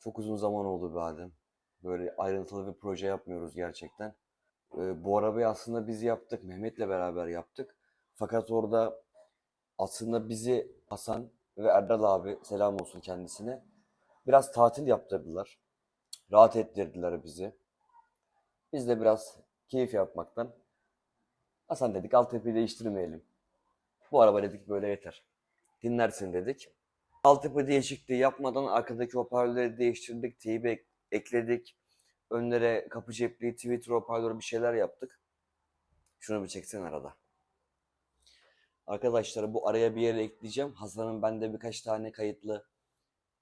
Çok uzun zaman oldu be Adem. Böyle ayrıntılı bir proje yapmıyoruz gerçekten. Ee, bu arabayı aslında biz yaptık. Mehmet'le beraber yaptık. Fakat orada aslında bizi Hasan ve Erdal abi selam olsun kendisine biraz tatil yaptırdılar. Rahat ettirdiler bizi. Biz de biraz keyif yapmaktan Hasan dedik altyapıyı değiştirmeyelim. Bu araba dedik böyle yeter. Dinlersin dedik. Altyapı değişikliği yapmadan arkadaki hoparlörleri değiştirdik, teybi ek- ekledik. Önlere kapı cepliği, Twitter hoparlörü bir şeyler yaptık. Şunu bir çeksen arada. Arkadaşlar bu araya bir yere ekleyeceğim. Hasan'ın bende birkaç tane kayıtlı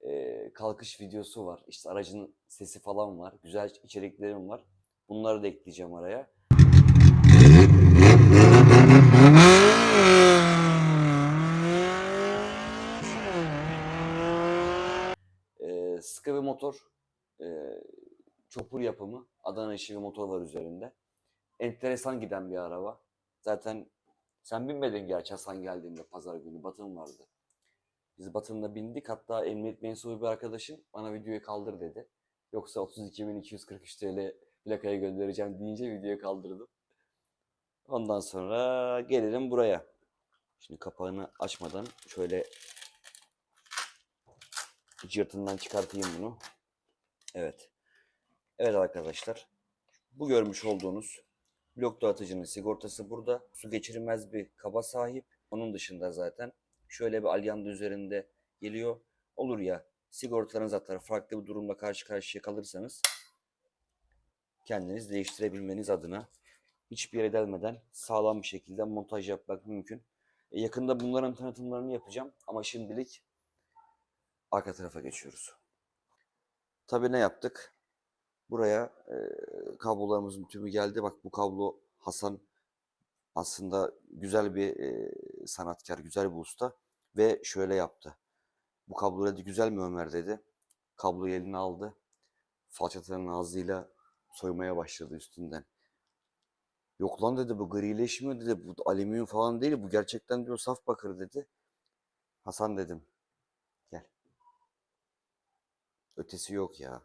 e, kalkış videosu var. İşte aracın sesi falan var. Güzel içeriklerim var. Bunları da ekleyeceğim araya. Sıkı bir motor. Ee, çopur yapımı. Adana işi bir motor var üzerinde. Enteresan giden bir araba. Zaten sen binmedin gerçi Hasan geldiğinde pazar günü. Batın vardı. Biz Batın'da bindik. Hatta emniyet mensubu bir arkadaşım bana videoyu kaldır dedi. Yoksa 32.243 TL plakaya göndereceğim deyince videoyu kaldırdım. Ondan sonra gelelim buraya. Şimdi kapağını açmadan şöyle cırtından çıkartayım bunu. Evet. Evet arkadaşlar. Bu görmüş olduğunuz blok dağıtıcının sigortası burada. Su geçirmez bir kaba sahip. Onun dışında zaten şöyle bir alyanda üzerinde geliyor. Olur ya sigortalarınız atar farklı bir durumla karşı karşıya kalırsanız kendiniz değiştirebilmeniz adına hiçbir yere delmeden sağlam bir şekilde montaj yapmak mümkün. E, yakında bunların tanıtımlarını yapacağım ama şimdilik arka tarafa geçiyoruz. Tabii ne yaptık? Buraya e, kablolarımızın tümü geldi. Bak bu kablo Hasan aslında güzel bir e, sanatkar, güzel bir usta ve şöyle yaptı. Bu kablo dedi güzel mi Ömer dedi. Kabloyu eline aldı. Falçatanın ağzıyla soymaya başladı üstünden. Yok lan dedi bu grileşmiyor dedi. Bu alüminyum falan değil. Bu gerçekten diyor saf bakır dedi. Hasan dedim. Gel. Ötesi yok ya.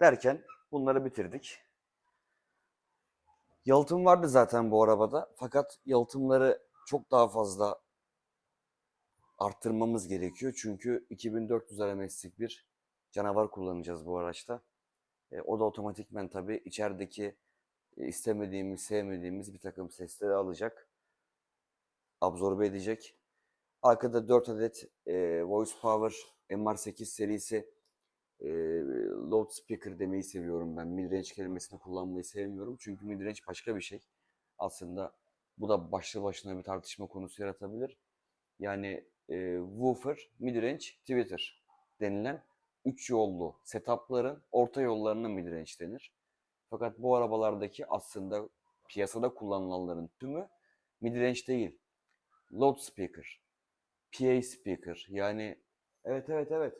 Derken bunları bitirdik. Yalıtım vardı zaten bu arabada. Fakat yalıtımları çok daha fazla arttırmamız gerekiyor. Çünkü 2400 RMS'lik bir canavar kullanacağız bu araçta. E, o da otomatikmen tabii içerideki e, istemediğimiz, sevmediğimiz bir takım sesleri alacak. Absorbe edecek. Arkada 4 adet e, Voice Power MR8 serisi e, loudspeaker demeyi seviyorum ben. Midrange kelimesini kullanmayı sevmiyorum. Çünkü midrange başka bir şey. Aslında bu da başlı başına bir tartışma konusu yaratabilir. Yani e, woofer, midrange, Twitter denilen üç yollu setupların orta yollarına midrange denir. Fakat bu arabalardaki aslında piyasada kullanılanların tümü midrange değil. Loudspeaker, PA speaker yani evet evet evet.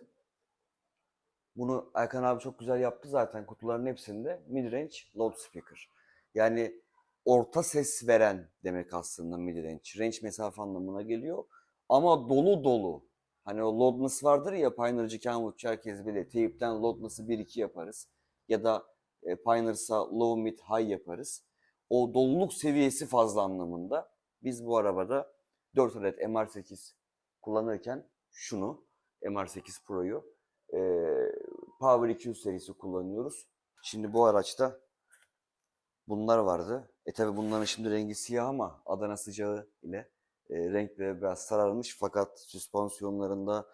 Bunu Erkan abi çok güzel yaptı zaten kutuların hepsinde midrange loudspeaker. Yani orta ses veren demek aslında midrange. Range mesafe anlamına geliyor. Ama dolu dolu. Hani o loudness vardır ya Pioneer'cı Kenwood'cu herkes bilir. Teyipten loudness'ı 1-2 yaparız. Ya da e, Pioneer'sa low mid high yaparız. O doluluk seviyesi fazla anlamında. Biz bu arabada 4 adet MR8 kullanırken şunu MR8 Pro'yu e, Power 200 serisi kullanıyoruz. Şimdi bu araçta bunlar vardı. E tabi bunların şimdi rengi siyah ama Adana sıcağı ile e, renkleri biraz sararmış fakat süspansiyonlarında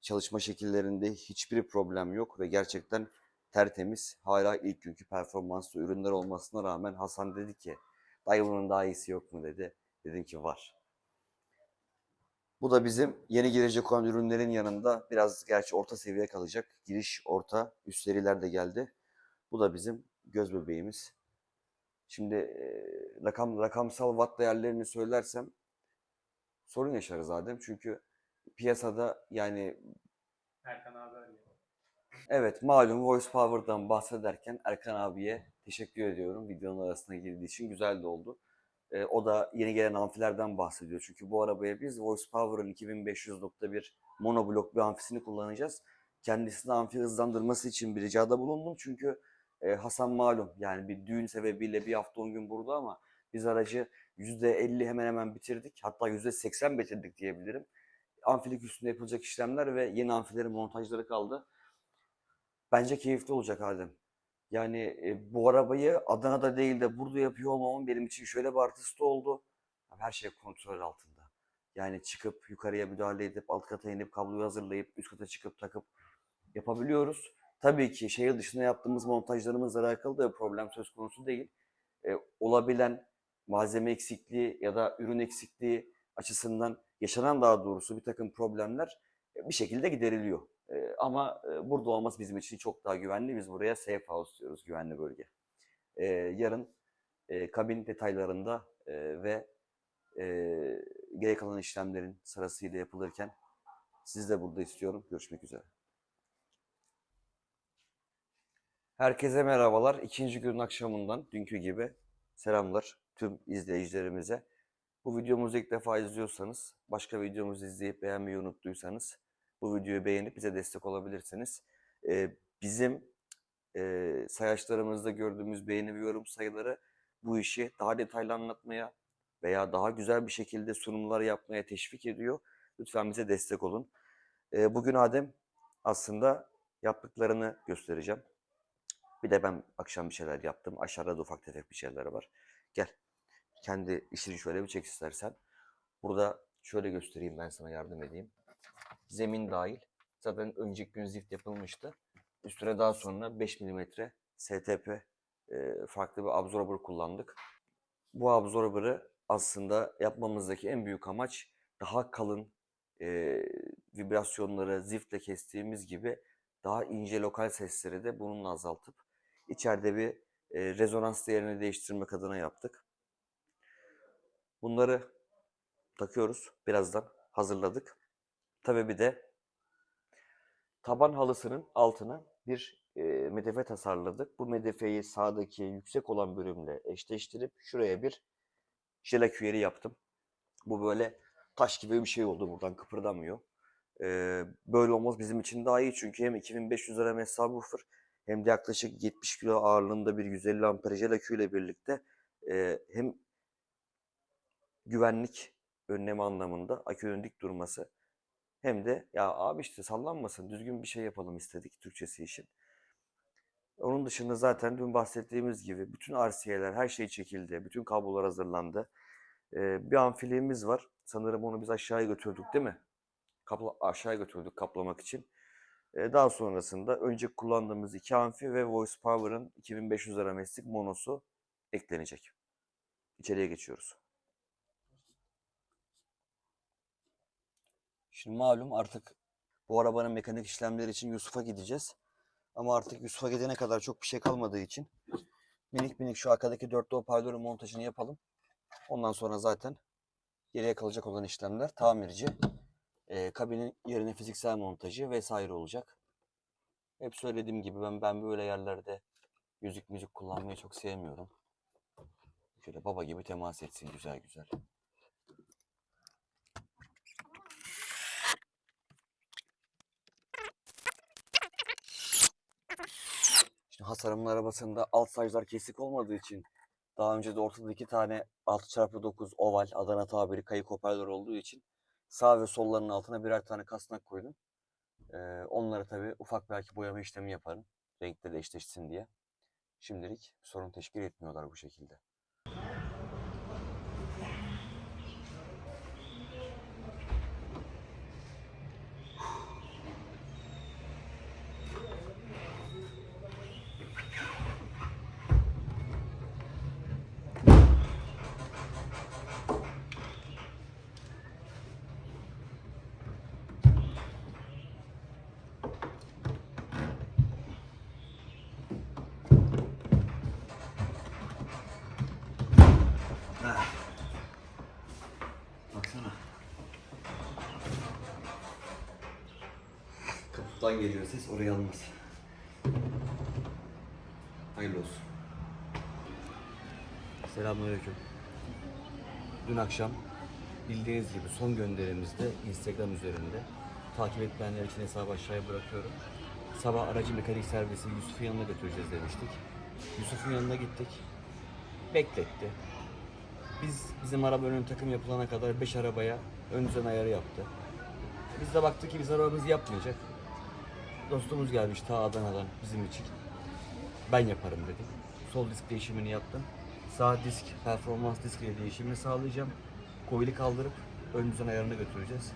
çalışma şekillerinde hiçbir problem yok ve gerçekten tertemiz. Hala ilk günkü performanslı ürünler olmasına rağmen Hasan dedi ki dayı bunun daha iyisi yok mu dedi. Dedim ki var. Bu da bizim yeni girecek olan ürünlerin yanında biraz gerçi orta seviye kalacak. Giriş orta, üst seriler de geldi. Bu da bizim göz bebeğimiz. Şimdi e, rakam rakamsal watt değerlerini söylersem sorun yaşarız Adem. Çünkü piyasada yani Erkan abi arıyor. evet malum Voice Power'dan bahsederken Erkan abiye teşekkür ediyorum. Videonun arasına girdiği için güzel de oldu. E, o da yeni gelen amfilerden bahsediyor. Çünkü bu arabaya biz Voice Power'ın 2500.1 monoblok bir amfisini kullanacağız. kendisini amfi hızlandırması için bir ricada bulundum. Çünkü e, Hasan malum yani bir düğün sebebiyle bir hafta 10 gün burada ama biz aracı %50 hemen hemen bitirdik. Hatta %80 bitirdik diyebilirim. Amfilik üstünde yapılacak işlemler ve yeni amfilerin montajları kaldı. Bence keyifli olacak Adem. Yani e, bu arabayı Adana'da değil de burada yapıyor olmamın benim için şöyle bir artısı oldu. Her şey kontrol altında. Yani çıkıp yukarıya müdahale edip alt kata inip kabloyu hazırlayıp üst kata çıkıp takıp yapabiliyoruz. Tabii ki şehir dışında yaptığımız montajlarımızla alakalı da problem söz konusu değil. E, olabilen malzeme eksikliği ya da ürün eksikliği açısından yaşanan daha doğrusu bir takım problemler e, bir şekilde gideriliyor. E, ama e, burada olması bizim için çok daha güvenli. Biz buraya safe house diyoruz, güvenli bölge. E, yarın e, kabin detaylarında e, ve e, gerek kalan işlemlerin sırasıyla yapılırken sizi de burada istiyorum. Görüşmek üzere. Herkese merhabalar. İkinci günün akşamından dünkü gibi selamlar tüm izleyicilerimize. Bu videomuzu ilk defa izliyorsanız, başka videomuzu izleyip beğenmeyi unuttuysanız bu videoyu beğenip bize destek olabilirsiniz. Ee, bizim e, sayaçlarımızda gördüğümüz beğeni ve yorum sayıları bu işi daha detaylı anlatmaya veya daha güzel bir şekilde sunumlar yapmaya teşvik ediyor. Lütfen bize destek olun. Ee, bugün Adem aslında yaptıklarını göstereceğim. Bir de ben akşam bir şeyler yaptım. Aşağıda da ufak tefek bir şeyler var. Gel. Kendi işini şöyle bir çek istersen. Burada şöyle göstereyim ben sana yardım edeyim. Zemin dahil. Zaten önceki gün zift yapılmıştı. Üstüne daha sonra 5 mm STP e, farklı bir absorber kullandık. Bu absorber'ı aslında yapmamızdaki en büyük amaç daha kalın e, vibrasyonları ziftle kestiğimiz gibi daha ince lokal sesleri de bununla azaltıp içeride bir e, rezonans değerini değiştirmek adına yaptık. Bunları takıyoruz. Birazdan hazırladık. Tabii bir de taban halısının altına bir e, medefe tasarladık. Bu medefeyi sağdaki yüksek olan bölümle eşleştirip şuraya bir jelaküyeri yaptım. Bu böyle taş gibi bir şey oldu. Buradan kıpırdamıyor. Ee, böyle olmaz bizim için daha iyi çünkü hem 2500 lira subwoofer hem de yaklaşık 70 kilo ağırlığında bir 150 amper jel aküyle birlikte e, hem güvenlik önlemi anlamında akünün dik durması hem de ya abi işte sallanmasın düzgün bir şey yapalım istedik Türkçesi için. Onun dışında zaten dün bahsettiğimiz gibi bütün RCA'ler her şey çekildi. Bütün kablolar hazırlandı. Ee, bir amfiliğimiz var. Sanırım onu biz aşağıya götürdük değil mi? Kapla, aşağıya götürdük kaplamak için. Ee, daha sonrasında önce kullandığımız iki amfi ve Voice Power'ın 2500 aramestik monosu eklenecek. İçeriye geçiyoruz. Şimdi malum artık bu arabanın mekanik işlemleri için Yusuf'a gideceğiz. Ama artık Yusuf'a gidene kadar çok bir şey kalmadığı için minik minik şu arkadaki dörtlü hoparlörün montajını yapalım. Ondan sonra zaten geriye kalacak olan işlemler tamirci, e, kabinin yerine fiziksel montajı vesaire olacak. Hep söylediğim gibi ben ben böyle yerlerde müzik müzik kullanmayı çok sevmiyorum. Şöyle baba gibi temas etsin güzel güzel. Hasarımın arabasında alt saçlar kesik olmadığı için daha önce de ortada iki tane 6x9 oval Adana tabiri kayık hoparlör olduğu için sağ ve sollarının altına birer tane kasnak koydum. Ee, onları tabii ufak belki boyama işlemi yaparım. Renkleri eşleşsin diye. Şimdilik sorun teşkil etmiyorlar bu şekilde. Kapıdan geliyor ses oraya almaz. Hayırlı olsun. Selamünaleyküm. Dün akşam bildiğiniz gibi son gönderimizde Instagram üzerinde Takip etmeyenler için hesabı aşağıya bırakıyorum. Sabah aracı mekanik servisi Yusuf'un yanına götüreceğiz demiştik. Yusuf'un yanına gittik. Bekletti. Biz bizim araba önün takım yapılana kadar 5 arabaya ön düzen ayarı yaptı. Biz de baktık ki biz arabamızı yapmayacak. Dostumuz gelmiş ta Adana'dan bizim için. Ben yaparım dedim. Sol disk değişimini yaptım. Sağ disk, performans disk ile değişimini sağlayacağım. Coil'i kaldırıp ön düzen ayarını götüreceğiz.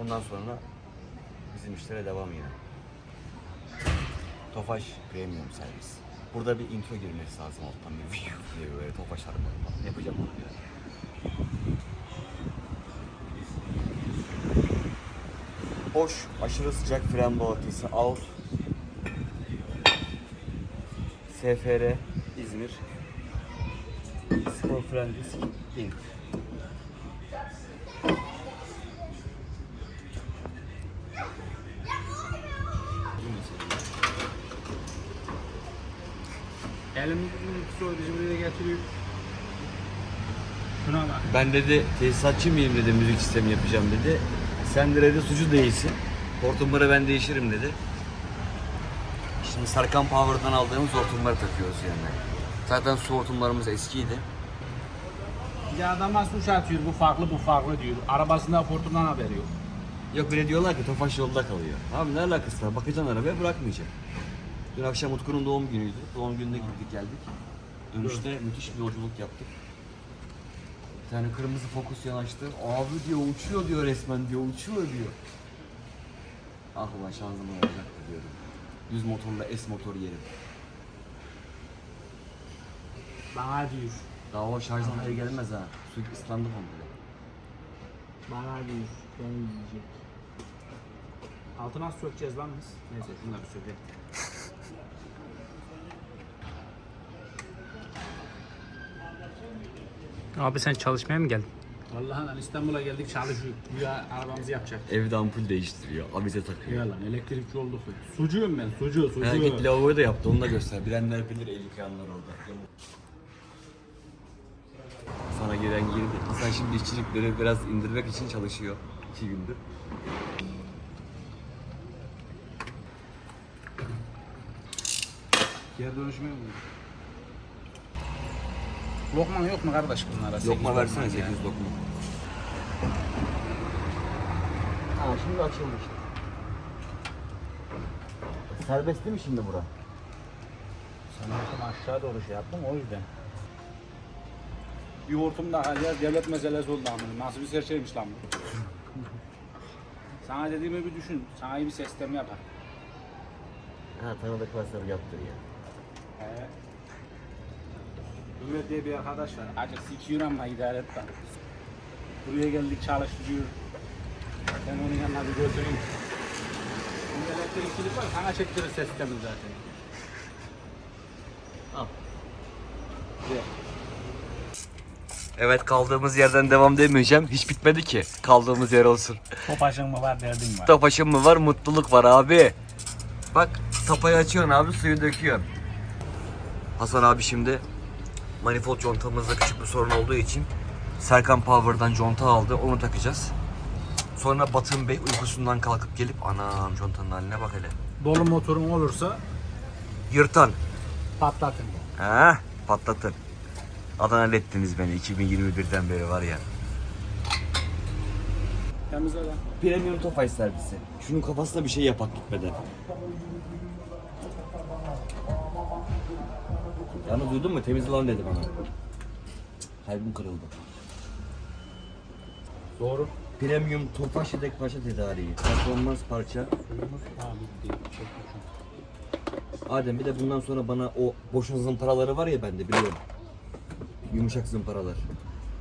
Ondan sonra bizim işlere devam yine. Tofaş Premium servis. Burada bir intro girmesi lazım alttan bir diye böyle Tofaş araba. Yapacağım onu ya. Boş, aşırı sıcak fren balatası out. SFR İzmir. Spor fren disk in. Elimizin soyucu buraya getiriyor. Şuna bak. Ben dedi tesisatçı mıyım dedi müzik sistemi yapacağım dedi. Sen de dedi sucu değilsin. Hortumları ben değişirim dedi. Şimdi Sarkan Power'dan aldığımız hortumları takıyoruz yani. Zaten su hortumlarımız eskiydi. Ya adamlar suç atıyor bu farklı bu farklı diyor. Arabasında hortumdan haberi yok. Yok bile diyorlar ki Tofaş yolda kalıyor. Abi ne alakası var? Bakacaksın arabaya bırakmayacak. Dün akşam Utku'nun doğum günüydü. Doğum gününe gittik geldik. Dönüşte müthiş bir yolculuk yaptık. Tane kırmızı fokus yanaştı. Abi diyor uçuyor diyor resmen diyor uçuyor diyor. Ah ulan şanzıman olacaktı diyorum. Düz motorla S motor yerim. Bana diyor. Daha o şarjdan hayır gelmez ha. Su ıslandı komple. Bana diyor. Beni yiyecek. Altına sökeceğiz lan biz? Neyse şunları sökelim. Abi sen çalışmaya mı geldin? Vallahi lan İstanbul'a geldik çalışıyor. Güya arabamızı yapacak. Evde ampul değiştiriyor. Avize takıyor. Ya lan elektrikçi olduk. Sucuyum ben sucu sucu. Ha, git lavaboyu da yaptı onu da göster. Bilenler bilir el yıkayanlar orada. Sana giren girdi. Hasan şimdi işçilikleri biraz indirmek için çalışıyor. iki gündür. Geri dönüşme yok mu? Lokman yok mu kardeş bunlara? Sekiz Lokma versene ya. 8 lokma. Ha şimdi açıldı işte. Serbest değil mi şimdi bura? Sen hortumu aşağı doğru şey yaptın o yüzden. Bir hortum daha ya devlet meselesi oldu amına. Nasıl bir ser şeymiş lan bu. Sana dediğimi bir düşün. Sana iyi bir sistem yapar. Ha tanıdık varsa yaptır ya. He. Ömer diye bir arkadaş var. Acı sikiyor ama idare et. Buraya geldik çalıştırıyor. Ben onun yanına bir götüreyim. Şimdi elektrikçilik var. Sana çektirir sistemi zaten. Al. Ver. Evet kaldığımız yerden devam demeyeceğim. Hiç bitmedi ki. Kaldığımız yer olsun. Topaşın mı var derdin var. Tapaşım mı var mutluluk var abi. Bak tapayı açıyorsun abi suyu döküyorsun. Hasan abi şimdi manifold contamızda küçük bir sorun olduğu için Serkan Power'dan conta aldı onu takacağız. Sonra Batın Bey uykusundan kalkıp gelip anam contanın haline bak hele. Dolu motorun olursa Yırtan. patlatın. Ha patlatın. Adana ettiniz beni 2021'den beri var ya. Temizle lan. Premium Tofaş servisi. Şunun kafasına bir şey yapak gitmeden. Yalnız duydun mu? Temizle lan dedi bana. Kalbim kırıldı. Doğru. Premium Tofaş yedek parça tedariği. Performans parça. Suyumuz değil. Boşun. Adem bir de bundan sonra bana o boşun zımparaları var ya bende biliyorum. Yumuşak zımparalar.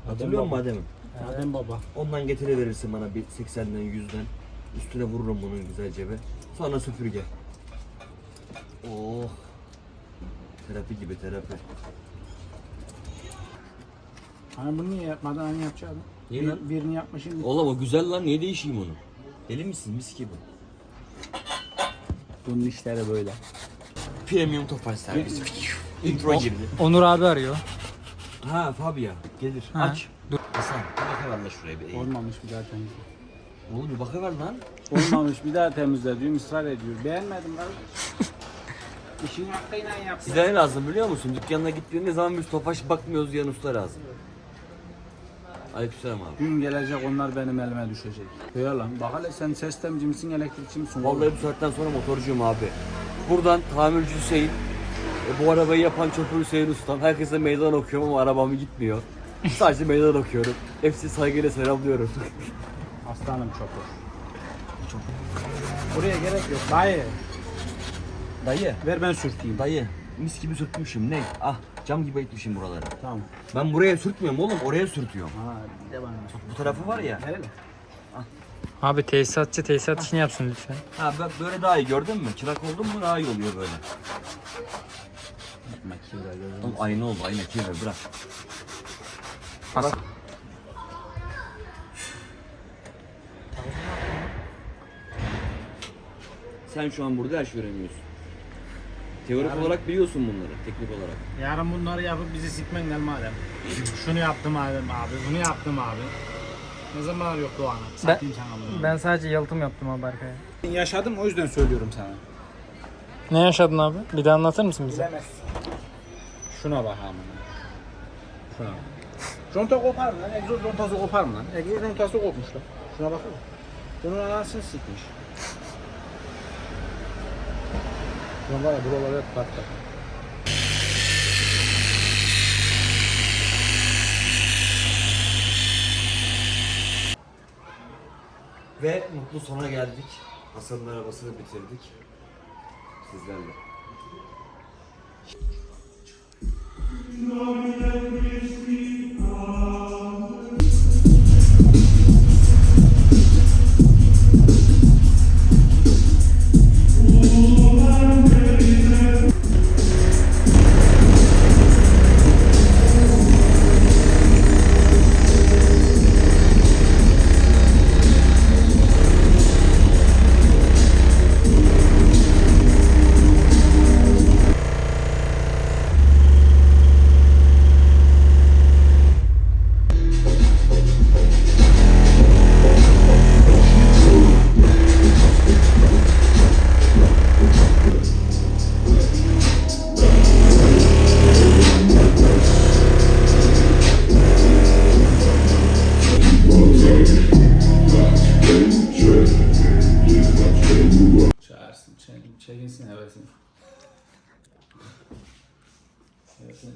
Hatırlıyor musun. Adem'im? Adem baba. Ondan getiriverirsin bana bir 80'den 100'den. Üstüne vururum bunun güzelce be. Sonra süpürge. Oh. Terapi gibi terapi. Hani bunu niye yapmadan hani yapacaktın? Niye Bir- lan? Birini yapmışım. Oğlum o güzel lan niye değişeyim onu? Deli misin mis gibi? Bunun işleri böyle. Premium topaç servisi. Intro girdi. Onur abi arıyor. Ha Fabia gelir. Ha. Aç. Hasan bir bakıver lan şuraya bir eğil. Olmamış bir zaten. Oğlum bir bakıver lan. Olmamış bir daha temizle diyor ısrar ediyor. Beğenmedim kardeş. İşin hakkıyla yap. Size ne lazım biliyor musun? Dükkanına gittiğinde zaman biz topaş bakmıyoruz diyen usta lazım. Aleykümselam abi. Gün gelecek onlar benim elime düşecek. Ya lan bak hele sen ses temizci misin elektrikçi misin? Vallahi bu saatten sonra motorcuyum abi. Buradan tamirci Hüseyin, e, bu arabayı yapan şoför Hüseyin Ustam. Herkese meydan okuyorum ama arabam gitmiyor. Sadece meydan okuyorum. Hepsi saygıyla selamlıyorum. Aslanım çok hoş. Buraya gerek yok. Dayı Dayı, ver ben sürteyim. dayı. Mis gibi sürtmüşüm ne? Ah cam gibi etmişim buraları. Tamam. Ben buraya sürtmüyorum oğlum oraya sürtüyorum. Ha bir de bana. Bu tarafı var ya. Nereli? Abi tesisatçı tesisat işini yapsın lütfen. Ha bak böyle daha iyi gördün mü? Çırak oldun mu daha iyi oluyor böyle. Makine gözüm. Oğlum aynı oldu aynı kirve bırak. As- Sen şu an burada her şeyi öğreniyorsun. Teorik olarak biliyorsun bunları teknik olarak. Yarın bunları yapıp bizi sikmen gel madem. Şunu yaptım abi, abi, bunu yaptım abi. Ne zaman yok Doğan'a? Satayım sana bunu. Ben sadece yalıtım yaptım abi arkaya. yaşadım o yüzden söylüyorum sana. Ne yaşadın abi? Bir daha anlatır mısın bize? Bilemezsin. Şuna bak amına. Şuna bak. Conta kopar mı lan? Egzoz contası kopar mı lan? Egzoz contası kopmuş lan. Şuna bakın. Bunun anasını sikmiş. Şuna var ya. Ve mutlu sona geldik. Hasan'ın arabasını bitirdik. Sizlerle. Hevesin. Hevesini.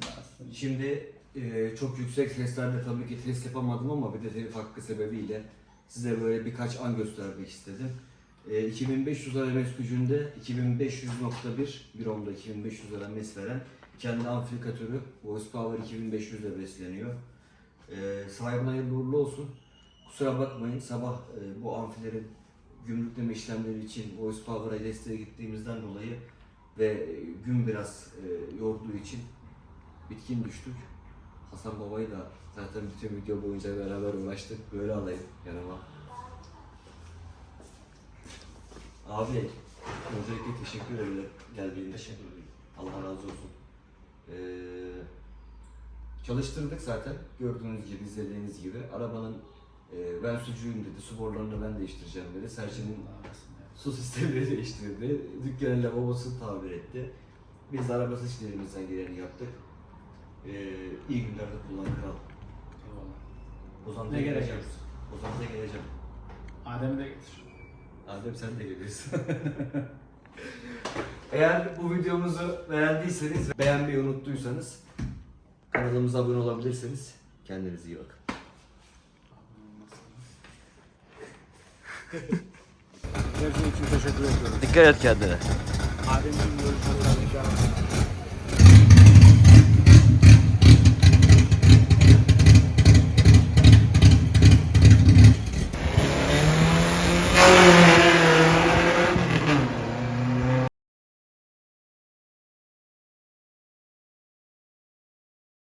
Şimdi e, çok yüksek seslerle tabii ki test yapamadım ama bir de telif hakkı sebebiyle size böyle birkaç an göstermek istedim. E, 2500 RMS gücünde 2500.1 bir ohmda 2500 RMS veren kendi amplifikatörü Voice Power 2500 ile besleniyor. E, sahibine hayırlı uğurlu olsun. Kusura bakmayın sabah e, bu amfilerin gümrükleme işlemleri için Voice Power'a desteğe gittiğimizden dolayı ve e, gün biraz e, yorduğu için bitkin düştük. Hasan babayı da zaten bütün video boyunca beraber uğraştık. Böyle alayım yanıma. Abi öncelikle teşekkür ederim geldiğin için. Allah razı olsun. Ee, çalıştırdık zaten gördüğünüz gibi izlediğiniz gibi. Arabanın e, ben sucuyum dedi, su borularını ben değiştireceğim dedi. Serçenin su sistemini değiştirdi. Dükkanın lavabosunu tamir etti. Biz de araba seçkilerimizden geleni yaptık. Ee, iyi günlerde kullan kral. Eyvallah. Ozan Ne da geleceğim. geleceğim. Adem'i de getir. Adem sen de geliyorsun. Eğer bu videomuzu beğendiyseniz beğenmeyi unuttuysanız kanalımıza abone olabilirsiniz. Kendinize iyi bakın. Her şey için teşekkür ediyorum. Dikkat et kendine. Abimcim.